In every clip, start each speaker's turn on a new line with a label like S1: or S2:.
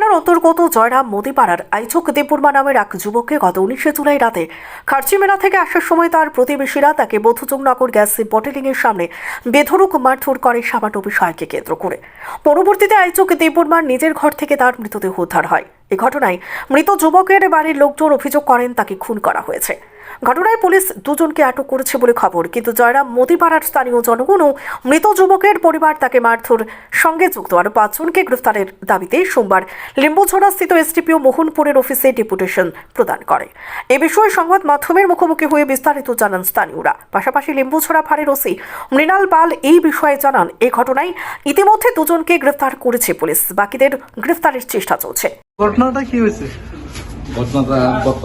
S1: থানার অন্তর্গত জয়রাম মোদিপাড়ার আইচক দেববর্মা নামের এক যুবককে গত উনিশে জুলাই রাতে খার্চি মেলা থেকে আসার সময় তার প্রতিবেশীরা তাকে নগর গ্যাস বটেলিং এর সামনে বেধরক মারধর করে সামান্য বিষয়কে কেন্দ্র করে। পরবর্তীতে আইচক দেববর্মার নিজের ঘর থেকে তার মৃতদেহ উদ্ধার হয়। এ ঘটনায় মৃত যুবকের বাড়ির লোকজন অভিযোগ করেন, তাকে খুন করা হয়েছে। ঘটনায় পুলিশ দুজনকে আটক করেছে বলে খবর। কিন্তু জয়রাম মোদিপাড়ার স্থানীয় জনগণ ও মৃত যুবকের পরিবার তাকে মারধর সঙ্গে যুক্ত। আরও পাঁচজনকে গ্রেফতারের দাবিতে সোমবার লিম্বুছড়া স্থিত এসটিপিও মোহনপুরের অফিসে ডেপুটেশন প্রদান করে। এ বিষয়ে সংবাদ মাধ্যমের মুখোমুখি হয়ে বিস্তারিত জানান স্থানীয়রা। পাশাপাশি লিম্বুছড়া ফাঁড়ের ওসি মৃণাল পাল এই বিষয়ে জানান, এ ঘটনায় ইতিমধ্যে দুজনকে গ্রেফতার করেছে পুলিশ। বাকিদের গ্রেফতারের চেষ্টা চলছে।
S2: ঘটনাটা কি হয়েছে?
S3: ঘটনাটা গত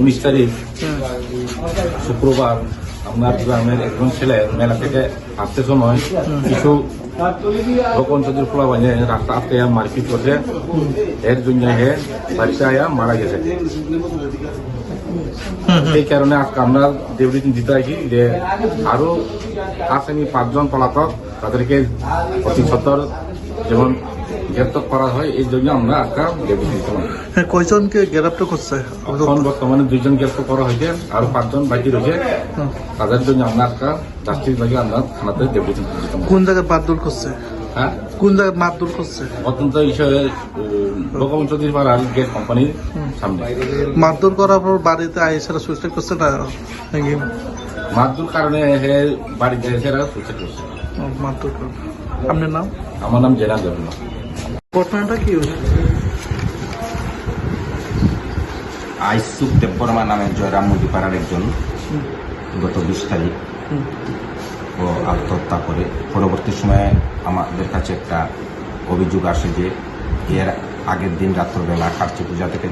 S3: উনিশ তারিখ শুক্রবার আপনার গ্রামের একজন ছেলে মেলা থেকে আসতে সময় কিছু চৌধুরী খোলা বাজে রাস্তা আসতে মারপিট করছে। এর জন্য হে বাড়িতে আয়া মারা গেছে। এই কারণে আজকে আমরা ডিউটি দিতে আসি যে আরও আসামি পাঁচজন পলাতক তাদেরকে অতি সত্তর যেমন গ্রেপ্তার করা হয় এই জন্য আমরা দিতে
S2: হ্যাঁ, কয়জনকে গ্রেপ্তার করছে?
S3: এখন বর্তমানে দুইজন গ্রেপ্তার করা হয়েছে আর পাঁচজন বাকি রয়েছে। তাদের জন্য আমরা একটা জাস্টিস বাকি আমরা থানাতে
S2: কোন জায়গায় মারধর করছে?
S3: হ্যাঁ?
S2: কোন জায়গায় মারধর করছে?
S3: অত্যন্ত গেট কোম্পানির সামনে।
S2: মারধর করার পর বাড়িতে আইসারা সুইসাইড করছে না
S3: কারণে হে বাড়িতে এসে এরা সুইসাইড করছে।
S2: মারধর আপনার নাম?
S3: আমার নাম জেনা দেবনা
S2: ঘটনাটা কি
S4: আইসুক দেববর্মা নামে জয়রাম মুদিপাড়ার একজন গত বিশ তারিখ। ও আত্মহত্যা করে। পরবর্তী সময়ে আমাদের কাছে একটা অভিযোগ আসে যে এর আগের দিন রাত্রবেলা কার্তিক পূজা থেকে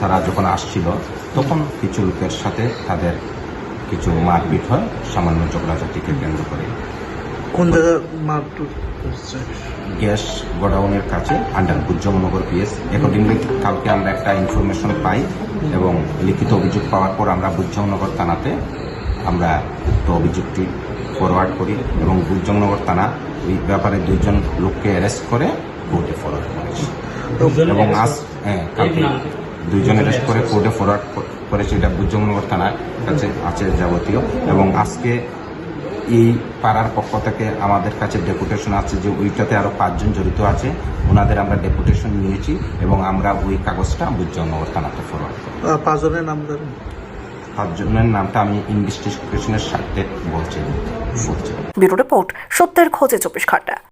S4: তারা যখন আসছিল তখন কিছু লোকের সাথে তাদের কিছু মারপিট হয় সামান্য ঝগড়াঝাটিকে কেন্দ্র করে।
S2: কোন জায়গায় মারধর করছে
S4: গ্যাস গোডাউনের কাছে আন্ডার গুজ্জমনগর পিএস অ্যাকর্ডিংলি কালকে আমরা একটা ইনফরমেশন পাই এবং লিখিত অভিযোগ পাওয়ার পর আমরা বুজ্জমনগর থানাতে আমরা উক্ত অভিযোগটি ফরওয়ার্ড করি এবং বুজ্জমনগর থানা ওই ব্যাপারে দুইজন লোককে অ্যারেস্ট করে কোর্টে ফরওয়ার্ড করেছে এবং আজ হ্যাঁ কালকে দুইজন অ্যারেস্ট করে কোর্টে ফরওয়ার্ড করেছে এটা বুজ্জমনগর থানার কাছে আছে যাবতীয়। এবং আজকে এই পাড়ার পক্ষ থেকে আমাদের কাছে ডেপুটেশন আছে যে ওইটাতে আরও পাঁচজন জড়িত আছে ওনাদের আমরা ডেপুটেশন নিয়েছি এবং আমরা ওই কাগজটা বুঝজনগর থানাতে ফরওয়ার্ড করি
S2: পাঁচজনের নাম ধরেন।
S4: পাঁচজনের নামটা আমি ইনভেস্টিগেশনের স্বার্থে বলছি বলছি।
S1: ব্যুরো রিপোর্ট সত্যের খোঁজে চব্বিশ ঘণ্টা।